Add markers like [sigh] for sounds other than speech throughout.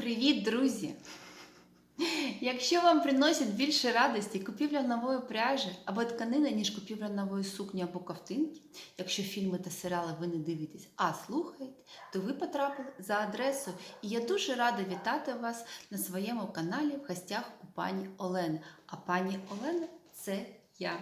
Привіт, друзі! Якщо вам приносить більше радості купівля нової пряжі або тканини, ніж купівля нової сукні або ковтинки, якщо фільми та серіали ви не дивитесь, а слухаєте, то ви потрапили за адресою. І я дуже рада вітати вас на своєму каналі в гостях у пані Олени. А пані Олена це я.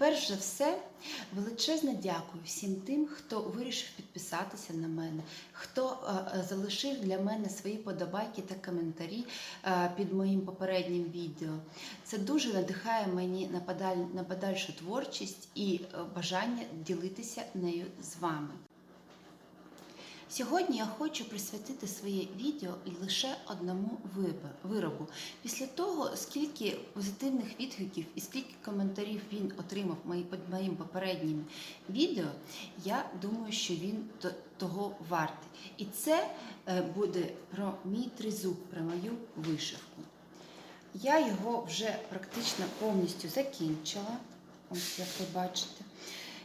Перш за все, величезне дякую всім тим, хто вирішив підписатися на мене, хто е, е, залишив для мене свої подобайки та коментарі е, під моїм попереднім відео. Це дуже надихає мені на, подальшу творчість і бажання ділитися нею з вами. Сьогодні я хочу присвятити своє відео лише одному виробу. Після того, скільки позитивних відгуків і скільки коментарів він отримав під моїм попереднім відео, я думаю, що він того вартий. І це е, буде про мій тризуб, про мою вишивку. Я його вже практично повністю закінчила. Ось як ви бачите.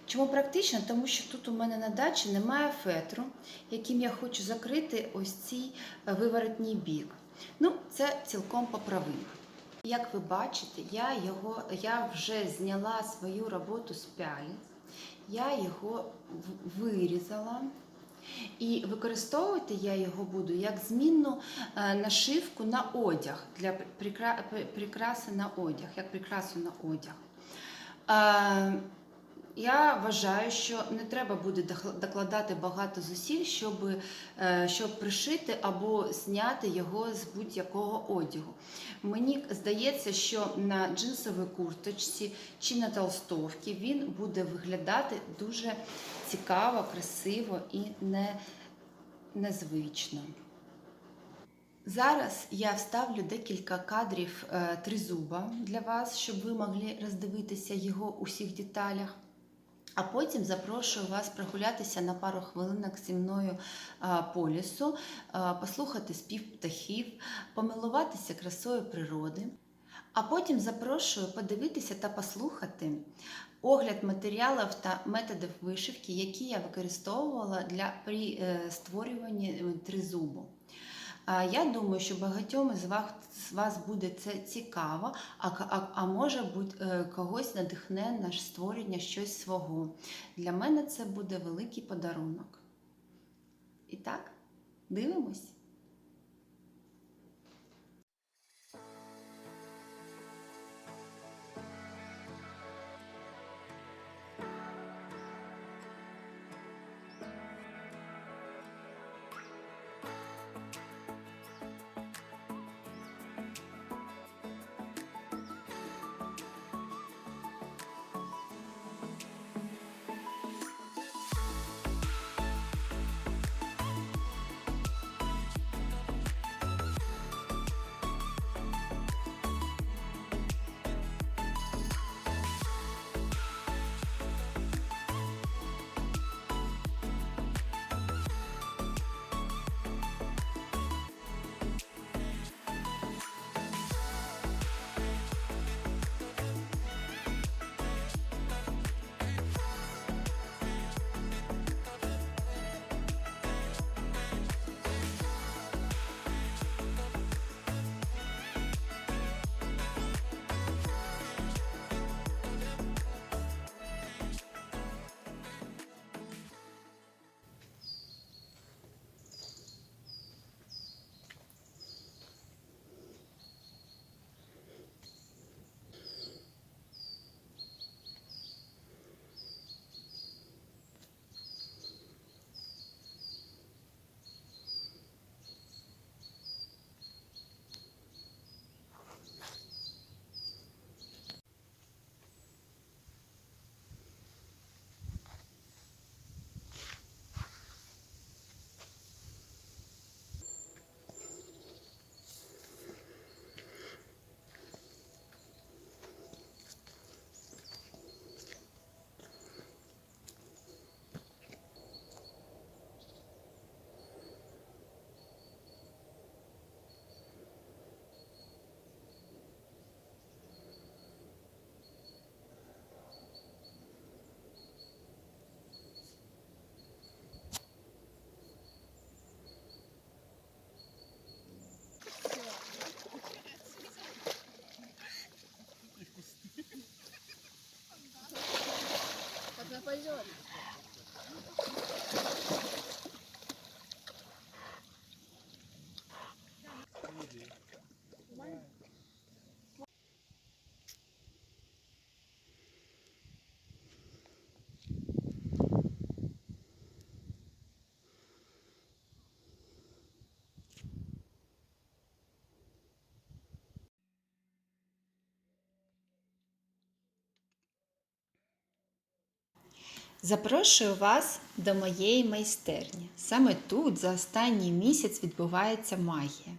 Чому практично? Тому що тут у мене на дачі немає фетру, яким я хочу закрити ось цей е, виворотній бік. Ну, це цілком поправимо. Як ви бачите, я, його, я вже зняла свою роботу з пялі, я його вирізала. І використовувати я його буду як змінну е, нашивку на одяг для прикра- прикраси на одяг, як прикрасу на одяг. Я вважаю, що не треба буде докладати багато зусиль, щоб, е, щоб пришити або зняти його з будь-якого одягу. Мені здається, що на джинсовій курточці чи на толстовці він буде виглядати дуже цікаво, красиво і не, незвично. Зараз я вставлю декілька кадрів е, тризуба для вас, щоб ви могли роздивитися його у всіх деталях. А потім запрошую вас прогулятися на пару хвилинок зі мною по лісу, послухати спів птахів, помилуватися красою природи. А потім запрошую подивитися та послухати огляд матеріалів та методів вишивки, які я використовувала для при е, створюванні тризубу. Я думаю, що багатьом з вас буде це цікаво, а, а, а може бути е, когось надихне на створення щось свого. Для мене це буде великий подарунок. І так, дивимось. Упадет. Запрошую вас до моєї майстерні. Саме тут за останній місяць відбувається магія.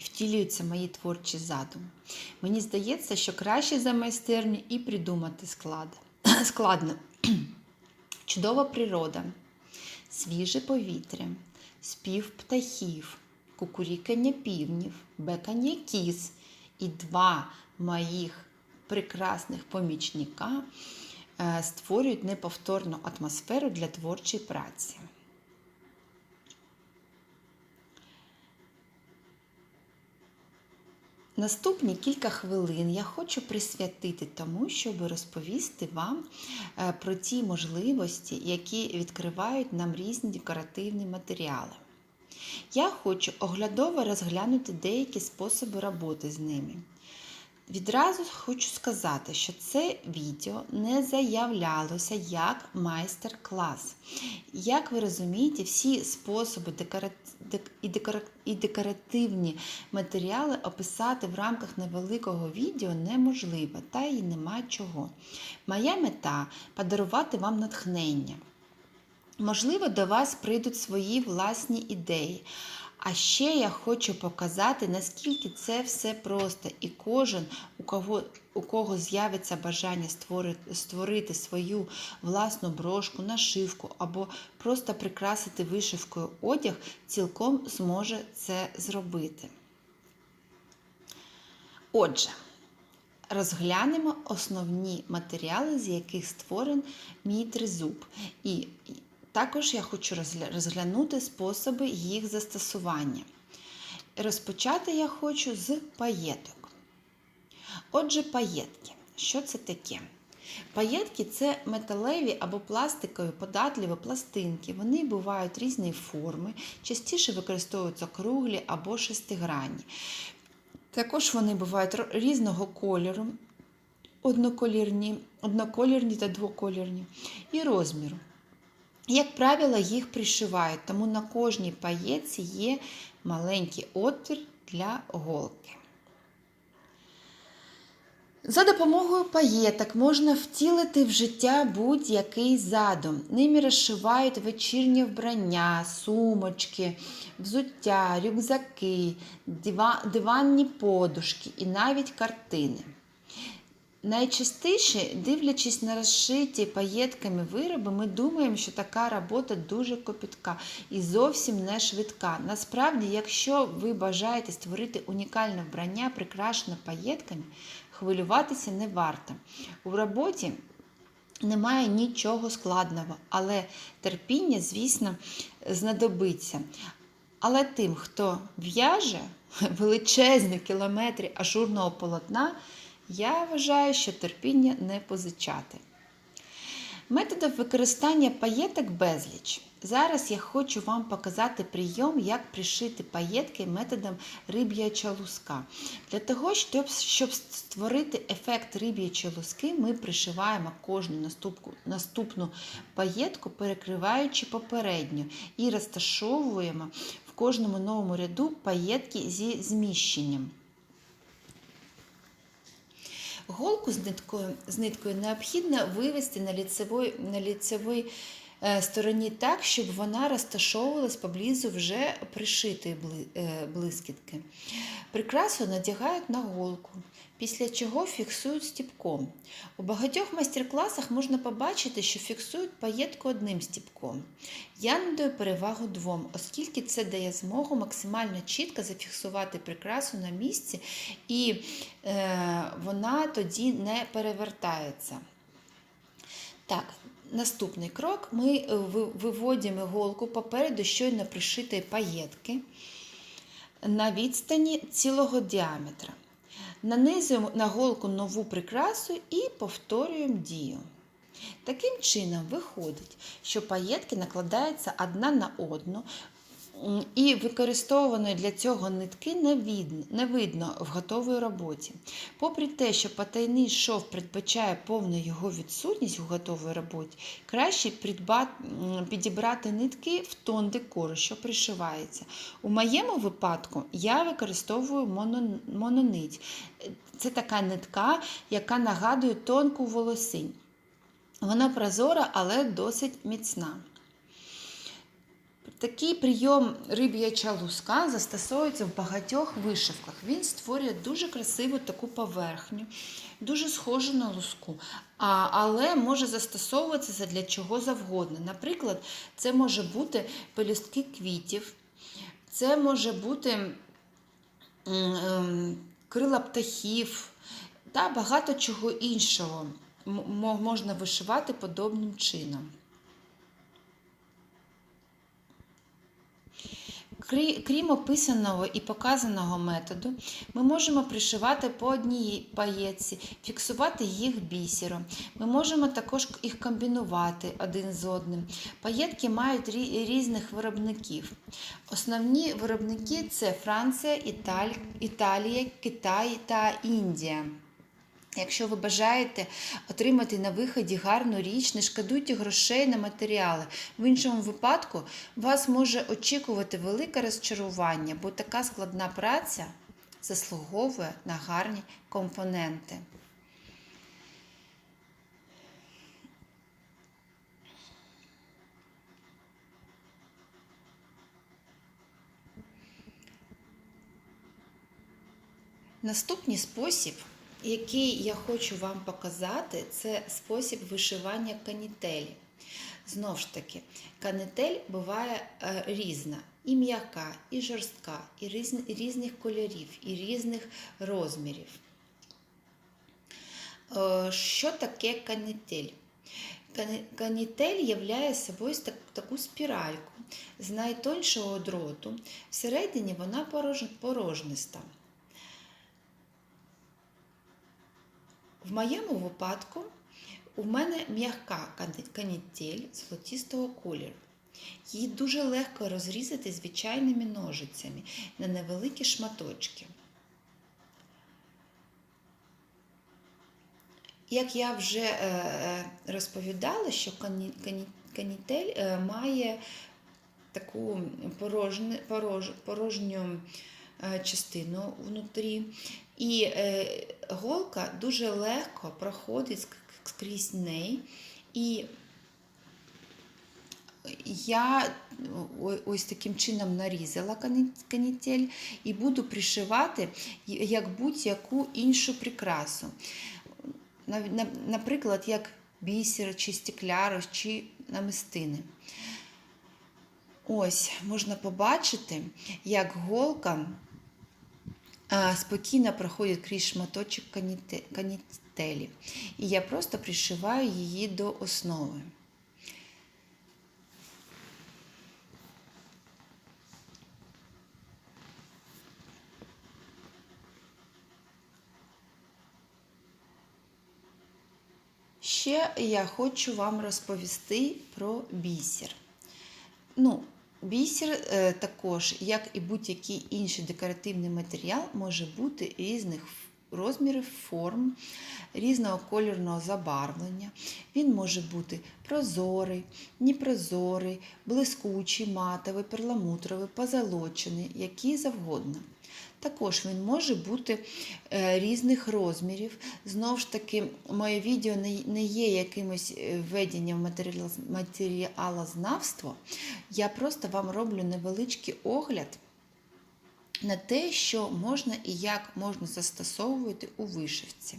І втілюються мої творчі задуми. Мені здається, що краще за майстерню і придумати склад- [clears throat] складно. [clears throat] Чудова природа, свіже повітря, спів птахів, кукурікання півнів, бекання кіз. І два моїх прекрасних помічника створюють неповторну атмосферу для творчої праці. Наступні кілька хвилин я хочу присвятити тому, щоб розповісти вам е, про ті можливості, які відкривають нам різні декоративні матеріали. Я хочу оглядово розглянути деякі способи роботи з ними. Відразу хочу сказати, що це відео не заявлялося як майстер-клас. Як ви розумієте, всі способи і декоративні матеріали описати в рамках невеликого відео неможливо, та й нема чого. Моя мета подарувати вам натхнення. Можливо, до вас прийдуть свої власні ідеї. А ще я хочу показати, наскільки це все просто, і кожен, у кого, у кого з'явиться бажання створити, створити свою власну брошку, нашивку або просто прикрасити вишивкою одяг, цілком зможе це зробити. Отже, розглянемо основні матеріали, з яких створений мій тризуб. І також я хочу розглянути способи їх застосування. Розпочати я хочу з паєток. Отже, паєтки. Що це таке? Паєтки це металеві або пластикові податливі пластинки. Вони бувають різної форми, частіше використовуються круглі або шестигранні. Також вони бувають різного кольору, одноколірні, одноколірні та двоколірні, і розміру. Як правило, їх пришивають, тому на кожній паєтці є маленький отвір для голки. За допомогою паєток можна втілити в життя будь-який задум. Ними розшивають вечірнє вбрання, сумочки, взуття, рюкзаки, диванні подушки і навіть картини. Найчастіше, дивлячись на розшиті паєтками вироби, ми думаємо, що така робота дуже копітка і зовсім не швидка. Насправді, якщо ви бажаєте створити унікальне вбрання, прикрашене паєтками, хвилюватися не варто. У роботі немає нічого складного, але терпіння, звісно, знадобиться. Але тим, хто в'яже [laughs] величезні кілометри ажурного полотна, я вважаю, що терпіння не позичати. Методів використання паєток безліч. Зараз я хочу вам показати прийом, як пришити паєтки методом риб'яча луска. Для того, щоб, створити ефект риб'ячої луски, ми пришиваємо кожну наступку, наступну паєтку, перекриваючи попередню, і розташовуємо в кожному новому ряду паєтки зі зміщенням. Голку з ниткою, з ниткою необхідно вивести на ліцевий, на ліцевій е, стороні так, щоб вона розташовувалась поблизу вже пришитої е, блискітки. Прикрасу надягають на голку, після чого фіксують стіпком. У багатьох майстер-класах можна побачити, що фіксують паєтку одним стіпком. Я надаю перевагу двом, оскільки це дає змогу максимально чітко зафіксувати прикрасу на місці, і е, вона тоді не перевертається. Так, наступний крок. Ми е, виводимо голку попереду щойно пришитої паєтки на відстані цілого діаметра. Нанизуємо на голку нову прикрасу і повторюємо дію. Таким чином виходить, що паєтки накладаються одна на одну, і використовуваної для цього нитки не видно, в готовій роботі. Попри те, що потайний шов передбачає повну його відсутність у готовій роботі, краще підібрати нитки в тон декору, що пришивається. У моєму випадку я використовую моно, мононить. Це така нитка, яка нагадує тонку волосинь. Вона прозора, але досить міцна. Такий прийом риб'яча луска застосовується в багатьох вишивках. Він створює дуже красиву таку поверхню, дуже схожу на луску, а, але може застосовуватися для чого завгодно. Наприклад, це може бути пелюстки квітів, це може бути ем, крила птахів та багато чого іншого можна вишивати подобним чином. Крім описаного і показаного методу, ми можемо пришивати по одній паєтці, фіксувати їх бісером. Ми можемо також їх комбінувати один з одним. Паєтки мають рі- різних виробників. Основні виробники це Франція, Італь... Італія, Китай та Індія. Якщо ви бажаєте отримати на виході гарну річ, не шкодуйте грошей на матеріали. В іншому випадку вас може очікувати велике розчарування, бо така складна праця заслуговує на гарні компоненти. Наступний спосіб, який я хочу вам показати, це спосіб вишивання канітелі. Знову ж таки, канітель буває е, різна, і м'яка, і жорстка, і різн- і різних кольорів, і різних розмірів. Е, Що таке канітель? Канітель являє собою так- таку спіральку з найтоншого дроту. Всередині вона порожниста. В моєму випадку у мене м'яка канітель золотистого кольору. Її дуже легко розрізати звичайними ножицями на невеликі шматочки. Як я вже е, е, розповідала, що кані- кані- канітель е, має таку порожню частину внутрі, і е, голка дуже легко проходить ск- скрізь неї. І я ось таким чином нарізала канітель і буду пришивати як будь-яку іншу прикрасу. Наприклад, як бісер, чи стекляру, чи намистини. Ось можна побачити, як голка спокійно проходить крізь шматочок канітелі. І я просто пришиваю її до основи. Ще я хочу вам розповісти про бісер. Ну, бісер е, також, як і будь-який інший декоративний матеріал, може бути різних розмірів, форм, різного кольорного забарвлення. Він може бути прозорий, непрозорий, блискучий, матовий, перламутровий, позолочений, який завгодно. Також він може бути е, різних розмірів. Знову ж таки, моє відео не, є якимось е, введенням в матеріал- матеріалознавство. Я просто вам роблю невеличкий огляд на те, що можна і як можна застосовувати у вишивці.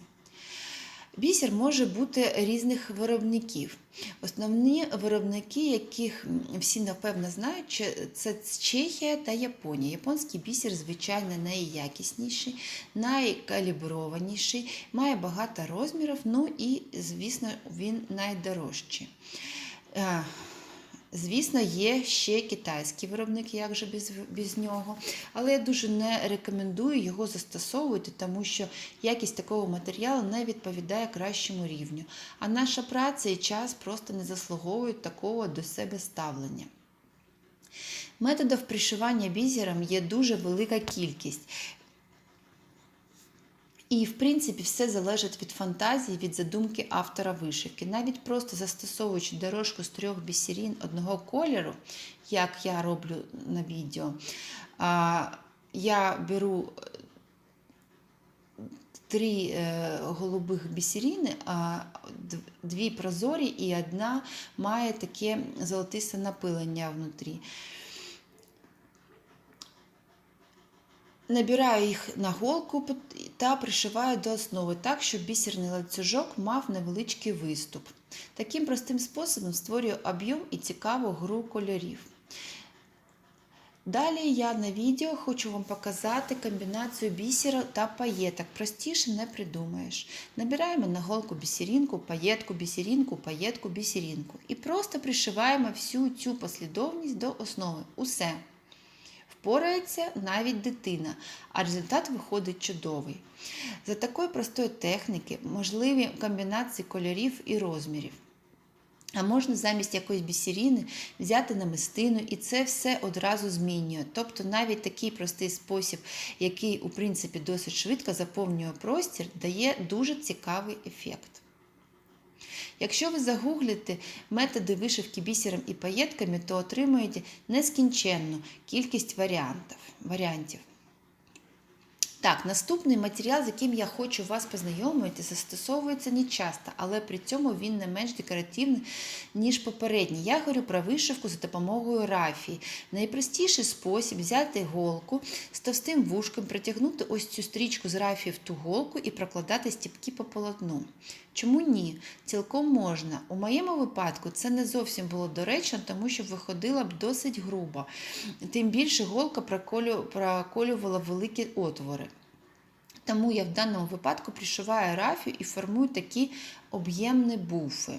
Бісер може бути різних виробників. Основні виробники, яких всі напевно знають, це Чехія та Японія. Японський бісер, звичайно, найякісніший, найкаліброваніший, має багато розмірів, ну і, звісно, він найдорожчий. Звісно, є ще китайський виробник, як же без, без нього. Але я дуже не рекомендую його застосовувати, тому що якість такого матеріалу не відповідає кращому рівню. А наша праця і час просто не заслуговують такого до себе ставлення. Методів пришивання бісером є дуже велика кількість. І, в принципі, все залежить від фантазії, від задумки автора вишивки. Навіть просто застосовуючи дорожку з трьох бісерін одного кольору, як я роблю на відео, я беру три е, голубих бісеріни, дві прозорі і одна має таке золотисте напилення внутрі. Набираю їх на голку та пришиваю до основи так, щоб бісерний ланцюжок мав невеличкий виступ. Таким простим способом створюю об'єм і цікаву гру кольорів. Далі я на відео хочу вам показати комбінацію бісера та паєток. Простіше не придумаєш. Набираємо на голку бісерінку, паєтку, бісерінку, паєтку, бісерінку. І просто пришиваємо всю цю послідовність до основи. Усе. Впорається навіть дитина, а результат виходить чудовий. За такої простої техніки можливі комбінації кольорів і розмірів. А можна замість якоїсь бісеріни взяти намистину, і це все одразу змінює. Тобто навіть такий простий спосіб, який, у принципі, досить швидко заповнює простір, дає дуже цікавий ефект. Якщо ви загуглите методи вишивки бісером і паєтками, то отримаєте нескінченну кількість варіантів. Так, наступний матеріал, з яким я хочу вас познайомити, застосовується не часто, але при цьому він не менш декоративний, ніж попередній. Я говорю про вишивку за допомогою рафії. Найпростіший спосіб взяти голку з товстим вушком, притягнути ось цю стрічку з рафії в ту голку і прокладати стіпки по полотну. Чому ні? Цілком можна. У моєму випадку це не зовсім було доречно, тому що виходила б досить грубо. Тим більше голка проколювала великі отвори. Тому я в даному випадку пришиваю рафію і формую такі об'ємні буфи.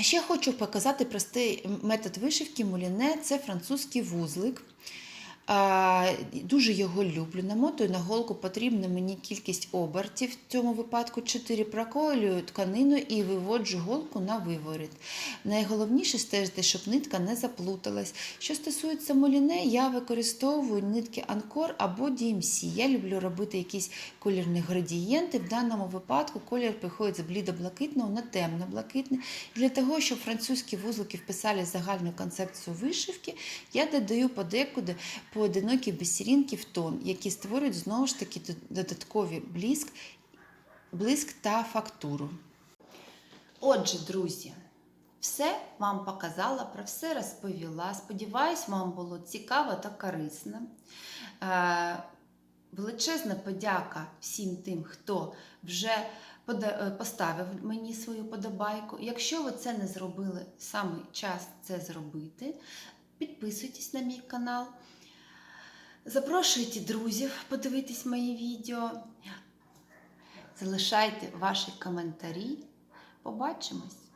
Ще хочу показати простий метод вишивки муліне це французький вузлик. Дуже його люблю. Намотую на голку потрібна мені кількість обертів, в цьому випадку 4 проколюю тканину і виводжу голку на виворіт. Найголовніше стежити, щоб нитка не заплуталась. Що стосується моліне, я використовую нитки Анкор або DMC. Я люблю робити якісь колірні градієнти. В даному випадку колір приходить з блідо-блакитного на темно-блакитний. Для того, щоб французькі вузлики вписали загальну концепцію вишивки, я додаю подекуди поодинокі бісерінки в тон, які створюють знову ж таки додаткові блиск, блиск та фактуру. Отже, друзі, все вам показала, про все розповіла. Сподіваюсь, вам було цікаво та корисно. Е, величезна подяка всім тим, хто вже е, поставив мені свою подобайку. Якщо ви це не зробили, саме час це зробити. Підписуйтесь на мій канал. Запрошуйте друзів подивитись мої відео. Залишайте ваші коментарі. Побачимось!